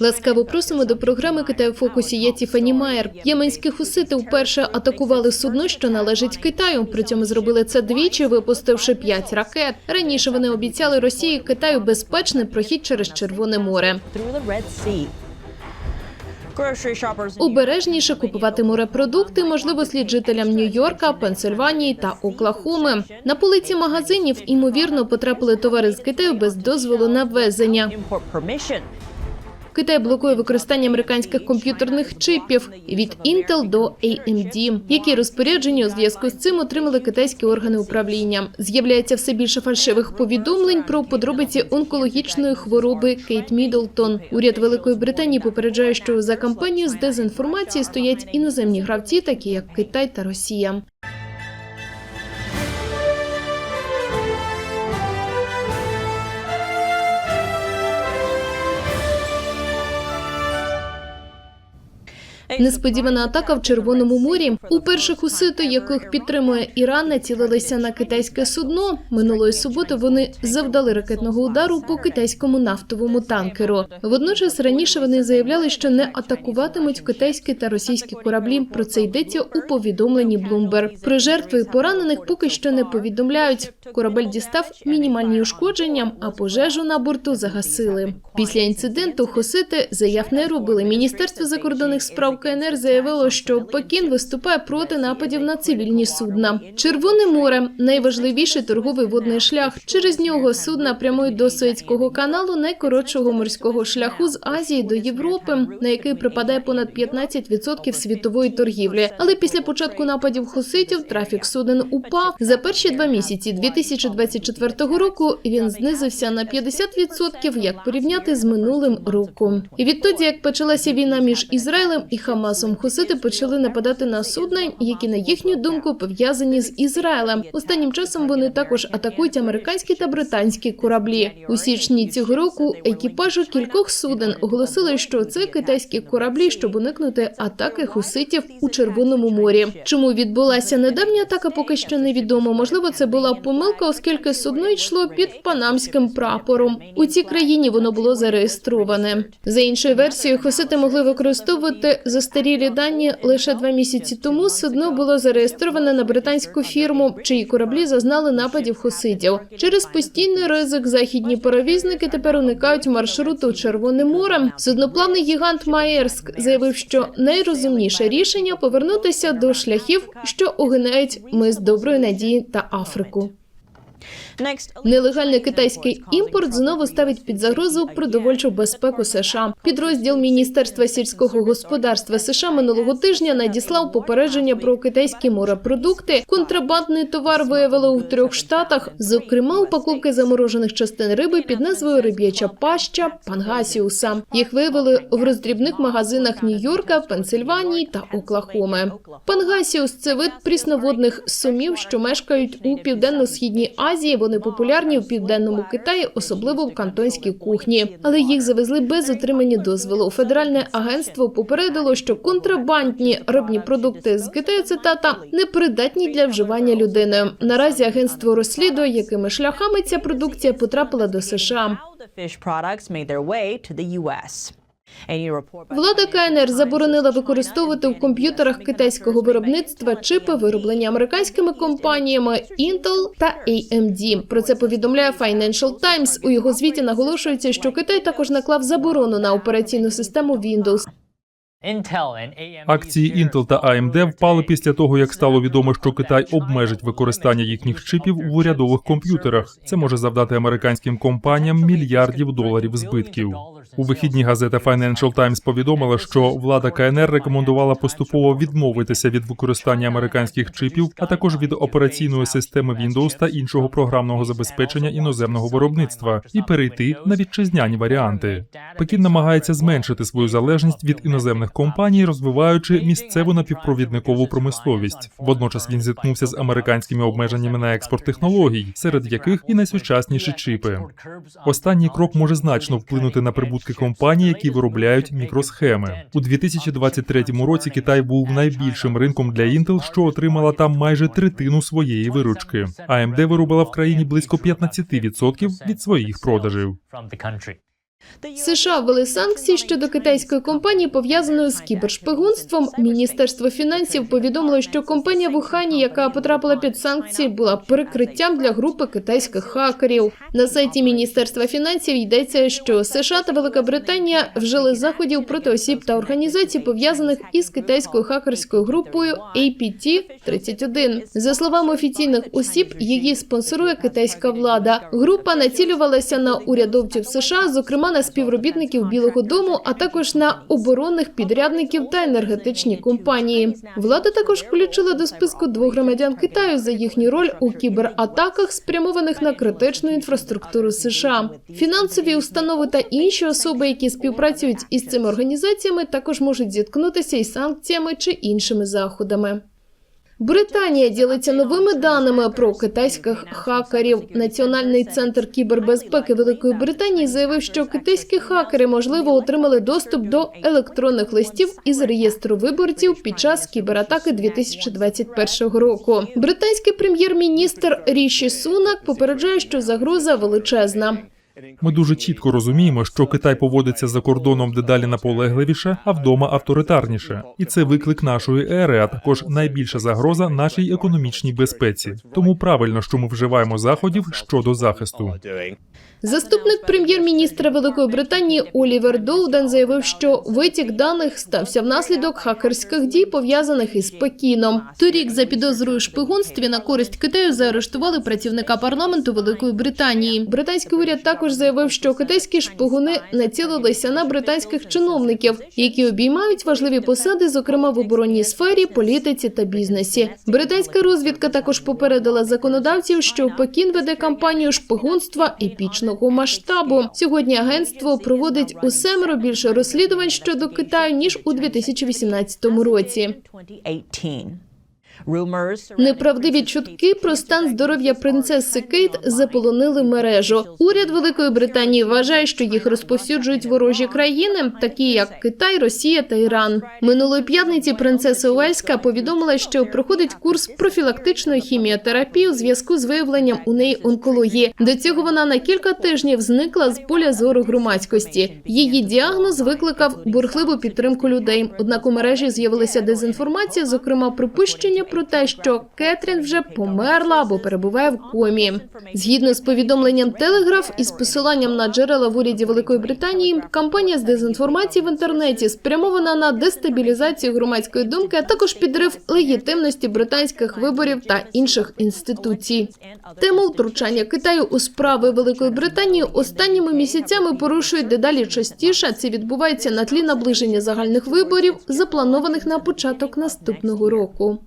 Ласкаво просимо до програми Китай у фокусі. Я Тіфані Майер. Єменські хусити вперше атакували судно, що належить Китаю. При цьому зробили це двічі, випустивши п'ять ракет. Раніше вони обіцяли Росії Китаю безпечний прохід через Червоне море. Обережніше купувати морепродукти можливо слід жителям Нью-Йорка, Пенсильванії та Оклахоми. На полиці магазинів імовірно потрапили товари з Китаю без дозволу на ввезення. Китай блокує використання американських комп'ютерних чипів від Intel до AMD. Які розпорядження у зв'язку з цим отримали китайські органи управління? З'являється все більше фальшивих повідомлень про подробиці онкологічної хвороби Кейт Міддлтон. Уряд Великої Британії попереджає, що за кампанію з дезінформації стоять іноземні гравці, такі як Китай та Росія. Несподівана атака в Червоному морі. У перших хусити, яких підтримує Іран, націлилися на китайське судно. Минулої суботи вони завдали ракетного удару по китайському нафтовому танкеру. Водночас раніше вони заявляли, що не атакуватимуть китайські та російські кораблі. Про це йдеться у повідомленні Bloomberg. Про жертви і поранених поки що не повідомляють. Корабель дістав мінімальні ушкодження, а пожежу на борту загасили. Після інциденту хусити заяв не робили. Міністерство закордонних справ КНР заявило, що Пекін виступає проти нападів на цивільні судна. Червоне море найважливіший торговий водний шлях. Через нього судна прямують до Суецького каналу, найкоротшого морського шляху з Азії до Європи, на який припадає понад 15% світової торгівлі. Але після початку нападів хуситів трафік суден упав. За перші два місяці 2024 року він знизився на 50%, як порівняти з минулим роком. І відтоді, як почалася війна між Ізраїлем і Хамасом, хусити почали нападати на судна, які на їхню думку пов'язані з Ізраїлем. Останнім часом вони також атакують американські та британські кораблі. У січні цього року екіпажі кількох суден оголосили, що це китайські кораблі, щоб уникнути атаки хуситів у Червоному морі. Чому відбулася недавня атака, поки що невідомо. Можливо, це була помилка, оскільки судно йшло під панамським прапором. У цій країні воно було зареєстроване. За іншою версією, хусити могли використовувати застарілі дані лише два місяці тому. Судно було зареєстроване на британську фірму, чиї кораблі зазнали нападів хуситів. Через постійний ризик західні перевізники тепер уникають маршруту Червоне море. Судноплавний гігант Маєрськ заявив, що найрозумніше рішення повернутися до шляхів, що огинають мис доброї надії та Африку. Нелегальний китайський імпорт знову ставить під загрозу продовольчу безпеку США. Підрозділ Міністерства сільського господарства США минулого тижня надіслав попередження про китайські морепродукти. Контрабандний товар виявили у трьох штатах, зокрема упаковки заморожених частин риби під назвою Риб'яча паща Пангасіуса. Їх виявили в роздрібних магазинах Нью-Йорка, Пенсильванії та Оклахоми. Пангасіус це вид прісноводних сумів, що мешкають у південно-східній Азії. Вони популярні в південному Китаї, особливо в кантонській кухні. Але їх завезли без отримання дозволу. Федеральне агентство попередило, що контрабандні рибні продукти з Китаю цитата непридатні для вживання людиною. Наразі агентство розслідує, якими шляхами ця продукція потрапила до США. Влада КНР заборонила використовувати в комп'ютерах китайського виробництва чипи, вироблені американськими компаніями Intel та AMD. Про це повідомляє Financial Times. У його звіті наголошується, що Китай також наклав заборону на операційну систему Windows. Акції Intel та AMD впали після того, як стало відомо, що Китай обмежить використання їхніх чипів в урядових комп'ютерах. Це може завдати американським компаніям мільярдів доларів збитків. У вихідні газета Financial Times повідомила, що влада КНР рекомендувала поступово відмовитися від використання американських чипів, а також від операційної системи Windows та іншого програмного забезпечення іноземного виробництва і перейти на вітчизняні варіанти. Пекін намагається зменшити свою залежність від іноземних компаній, розвиваючи місцеву напівпровідникову промисловість. Водночас він зіткнувся з американськими обмеженнями на експорт технологій, серед яких і найсучасніші чипи. Останній крок може значно вплинути на прибутки компаній, які виробляють мікросхеми. У 2023 році Китай був найбільшим ринком для Intel, що отримала там майже третину своєї виручки. AMD виробила в країні близько 15% від своїх продажів. США ввели санкції щодо китайської компанії, пов'язаної з кібершпигунством. Міністерство фінансів повідомило, що компанія в Ухані, яка потрапила під санкції, була перекриттям для групи китайських хакерів. На сайті Міністерства фінансів йдеться, що США та Велика Британія вжили заходів проти осіб та організацій, пов'язаних із китайською хакерською групою APT-31. За словами офіційних осіб, її спонсорує китайська влада. Група націлювалася на урядовців США, зокрема на співробітників Білого Дому, а також на оборонних підрядників та енергетичні компанії. Влада також включила до списку двох громадян Китаю за їхню роль у кібератаках, спрямованих на критичну інфраструктуру США. Фінансові установи та інші особи, які співпрацюють із цими організаціями, також можуть зіткнутися із санкціями чи іншими заходами. Британія ділиться новими даними про китайських хакерів. Національний центр кібербезпеки Великої Британії заявив, що китайські хакери можливо отримали доступ до електронних листів із реєстру виборців під час кібератаки 2021 року. Британський прем'єр-міністр Ріші Сунак попереджає, що загроза величезна. Ми дуже чітко розуміємо, що Китай поводиться за кордоном дедалі наполегливіше, а вдома авторитарніше. І це виклик нашої ери, а також найбільша загроза нашій економічній безпеці. Тому правильно, що ми вживаємо заходів щодо захисту. Заступник прем'єр-міністра Великої Британії Олівер Доуден заявив, що витік даних стався внаслідок хакерських дій, пов'язаних із Пекіном. Торік за підозрою шпигунстві на користь Китаю заарештували працівника парламенту Великої Британії. Британський уряд також заявив, що китайські шпигуни націлилися на британських чиновників, які обіймають важливі посади, зокрема в оборонній сфері, політиці та бізнесі. Британська розвідка також попередила законодавців, що Пекін веде кампанію шпигунства епічного масштабу. Сьогодні агентство проводить у семеро більше розслідувань щодо Китаю ніж у 2018 році. 2018. Неправдиві чутки про стан здоров'я принцеси Кейт заполонили мережу. Уряд Великої Британії вважає, що їх розповсюджують ворожі країни, такі як Китай, Росія та Іран. Минулої п'ятниці принцеса Уельська повідомила, що проходить курс профілактичної хіміотерапії у зв'язку з виявленням у неї онкології. До цього вона на кілька тижнів зникла з поля зору громадськості. Її діагноз викликав бурхливу підтримку людей. Однак у мережі з'явилася дезінформація, зокрема припущення про те, що Кетрін вже померла або перебуває в комі. Згідно з повідомленням Телеграф із посиланням на джерела в уряді Великої Британії, кампанія з дезінформації в інтернеті спрямована на дестабілізацію громадської думки, а також підрив легітимності британських виборів та інших інституцій. Тему втручання Китаю у справи Великої Британії останніми місяцями порушують дедалі частіше. Це відбувається на тлі наближення загальних виборів, запланованих на початок наступного року.